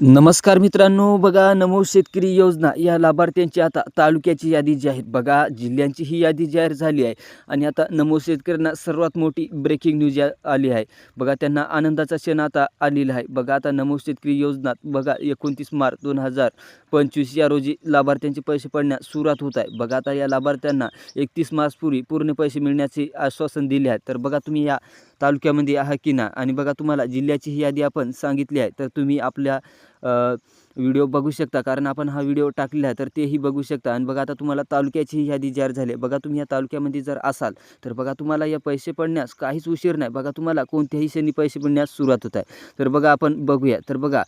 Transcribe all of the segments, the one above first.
नमस्कार मित्रांनो बघा नमो शेतकरी योजना या लाभार्थ्यांची आता तालुक्याची यादी जी आहे बघा जिल्ह्यांची ही यादी जाहीर झाली आहे. आणि आता नमो शेतकऱ्यांना सर्वात मोठी ब्रेकिंग न्यूज या आली आहे. बघा त्यांना आनंदाचा क्षण आता आलेला आहे. बघा आता नमो शेतकरी योजनात बघा एकोणतीस मार्च दोन हजार पंचवीस या रोजी लाभार्थ्यांचे पैसे पडण्यास सुरुवात होत आहे. बघा आता या लाभार्थ्यांना एकतीस मार्चपूर्वी पूर्ण पैसे मिळण्याचे आश्वासन दिले आहे. तर बघा तुम्ही या तालुक्यामध्ये आहात की ना आणि बघा तुम्हाला जिल्ह्याची ही यादी आपण सांगितली आहे. तर तुम्ही आपल्या व्हिडिओ बघू शकता. कारण आपण हा व्हिडिओ टाकलेला आहे तर तेही बघू शकता. आणि बघा आता तुम्हाला तालुक्याची ही यादी जाहीर झाली आहे. बघा तुम्ही या तालुक्यामध्ये जर असाल तर बघा तुम्हाला या पैसे पडण्यास काहीच उशीर नाही. बघा तुम्हाला कोणत्याही क्षणी पैसे पडण्यास सुरुवात होत आहे. तर बघा आपण बघूया. तर बघा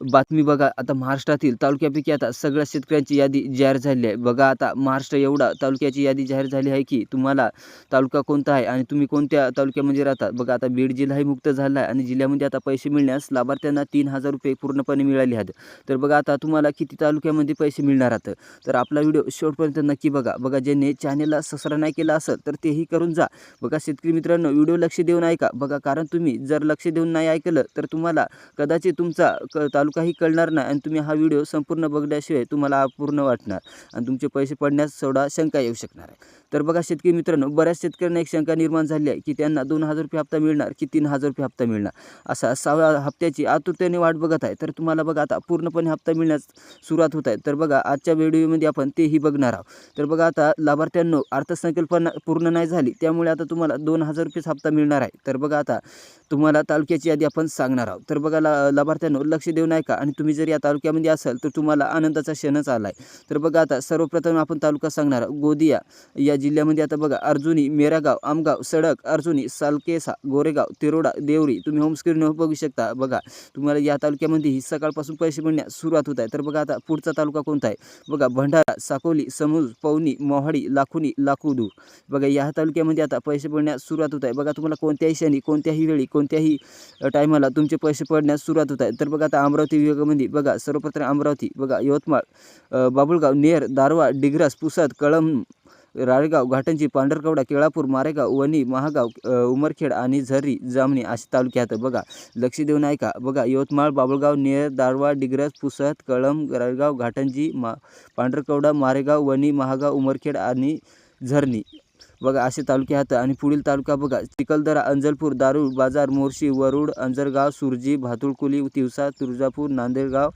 बातमी बघा आता महाराष्ट्रातील तालुक्यापैकी आता सगळ्या शेतकऱ्यांची यादी जाहीर झाली आहे. बघा आता महाराष्ट्र एवढा तालुक्याची यादी जाहीर झाली आहे की तुम्हाला तालुका कोणता आहे आणि तुम्ही कोणत्या तालुक्यामध्ये राहतात बघा आता बीड जिल्हाही मुक्त झाला आहे आणि जिल्ह्यामध्ये आता पैसे मिळण्यास लाभार्थ्यांना तीन हजार रुपये पूर्णपणे मिळाले आहेत. तर बघा आता तुम्हाला किती तालुक्यामध्ये पैसे मिळणार आहात? तर आपला व्हिडिओ शेवटपर्यंत नक्की बघा. बघा ज्यांनी चॅनेलला सबस्क्राईब नाही केला असेल तर तेही करून जा. बघा शेतकरी मित्रांनो व्हिडिओ लक्ष देऊन ऐका. बघा कारण तुम्ही जर लक्ष देऊन नाही ऐकलं तर तुम्हाला कदाचित तुमचा क काही कळणार नाही आणि तुम्ही हा व्हिडिओ संपूर्ण बघल्याशिवाय तुम्हाला अपूर्ण वाटणार आणि तुमचे पैसे पडण्यास थोडा शंका येऊ शकणार आहे. तर बघा शेतकरी मित्रांनो बऱ्याच शेतकऱ्यांना एक शंका निर्माण झाली आहे की त्यांना दोन हजार रुपये हप्ता मिळणार की तीन हजार रुपये हप्ता मिळणार? असा सहाव्या हप्त्याची आतुरतेने वाट बघत आहे. तर तुम्हाला बघा आता पूर्णपणे हप्ता मिळण्यास सुरुवात होत आहे. तर बघा आजच्या व्हिडिओमध्ये आपण तेही बघणार आहोत. तर बघा आता लाभार्थ्यांनो अर्थसंकल्पना पूर्ण नाही झाली त्यामुळे आता तुम्हाला दोन हजार रुपयेच हप्ता मिळणार आहे. तर बघा आता तुम्हाला तालुक्याची यादी आपण सांगणार आहोत. तर बघा ला लाभार्थ्यांनो लक्ष देऊन का आणि तुम्ही जर या तालुक्यामध्ये असाल तर तुम्हाला आनंदाचा क्षणच आला आहे तर बघा आता सर्वप्रथम आपण तालुका सांगणार आहोत. गोदिया या जिल्ह्यामध्ये आता बघा अर्जुनी मेरागाव आमगाव सडक अर्जुनी सालकेसा गोरेगाव तिरोडा देवरी तुम्ही होमस्क्रीन बघू शकता. बघा तुम्हाला या तालुक्यामध्ये ही सकाळपासून पैसे मिळण्यास सुरुवात होत आहे. तर बघा आता पुढचा तालुका कोणता आहे? बघा भंडारा साकोली समूज पवनी मोहाडी लाखुनी लाखुदू बघा या तालुक्यामध्ये आता पैसे पडण्यास सुरुवात होत आहे. बघा तुम्हाला कोणत्याही क्षणी कोणत्याही वेळी कोणत्याही टायमाला तुमचे पैसे पडण्यास सुरुवात होत आहे. तर बघा आता अमरावती विभागामध्ये बघा सर्वप्रथम अमरावती बघा यवतमाळ बाबुळगाव नेर दारवा डिग्रस पुसद कळम राळेगाव घाटंजी पांढरकवडा केळापूर मारेगाव वणी महागाव उमरखेड आणि झरी जामणी असे तालुके आहेत बघा. लक्ष देऊन ऐका बघा यवतमाळ बाबळगाव नेर दारवा डिग्रज पुसद कळम राळेगाव घाटंजी मा पांढरकवडा मारेगाव वणी महागाव उमरखेड आणि झरणी. बघा असे तालुके आहेत. आणि पुढील तालुका बघा चिखलदरा अंजलपूर दारूळ बाजार मोर्शी वरुड अंजरगाव सुरजी भातुळकुली तिवसा तुळजापूर नांदेडगाव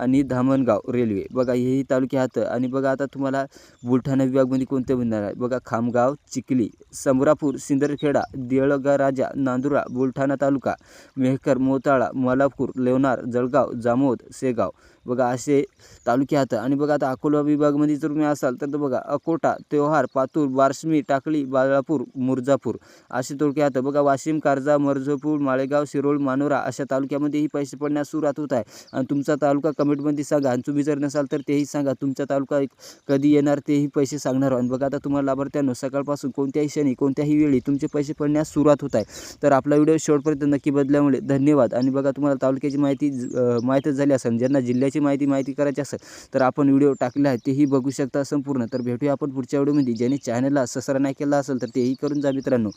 आणि धामणगाव रेल्वे. बघा हेही तालुके आहेत. आणि बघा आता तुम्हाला बुलढाणा विभागमध्ये कोणते बनणार आहे? बघा खामगाव चिखली समरापूर सिंदरखेडा देळगा राजा नांदुरा बुलढाणा तालुका मेहकर मोताळा मलापूर लेवनार जळगाव जामोद सेगाव. बघा असे तालुके आहेत. आणि बघा आता अकोला विभागमध्ये जर तुम्ही असाल तर बघा अकोटा त्योहार पातूर बार्शमी टाकळी बाळापूर मुर्जापूर असे तालुके आहेत बघा वाशिम कारजा मर्जपूर माळेगाव शिरोळ मानोरा अशा तालुक्यामध्येही पैसे पडण्यास सुरुवात होत आहे. आणि तुमचा तालुका कमेंटमध्ये सांगा आणि तुम्ही जर नसाल तर तेही सांगा. तुमचा तालुका कधी येणार तेही पैसे सांगणार आणि बघा आता तुम्हाला लाभार्थ्यांनो सकाळपासून कोणत्याही क्षणी कोणत्याही वेळी तुमचे पैसे पडण्यास सुरुवात होत आहे. तर आपला व्हिडिओ शेवटपर्यंत नक्की बदल्यामुळे धन्यवाद. आणि बघा तुम्हाला तालुक्याची माहिती माहितच झाली असेल ज्यांना जिल्ह्याची माहिती माहिती करायची असेल तर आपण व्हिडिओ टाकले आहे तेही बघू शकता संपूर्ण. तर भेटूया आपण पुढच्या व्हिडिओमध्ये. ज्यांनी चॅनलला ससरा नाही केला असेल तर तेही करून जा मित्रांनो.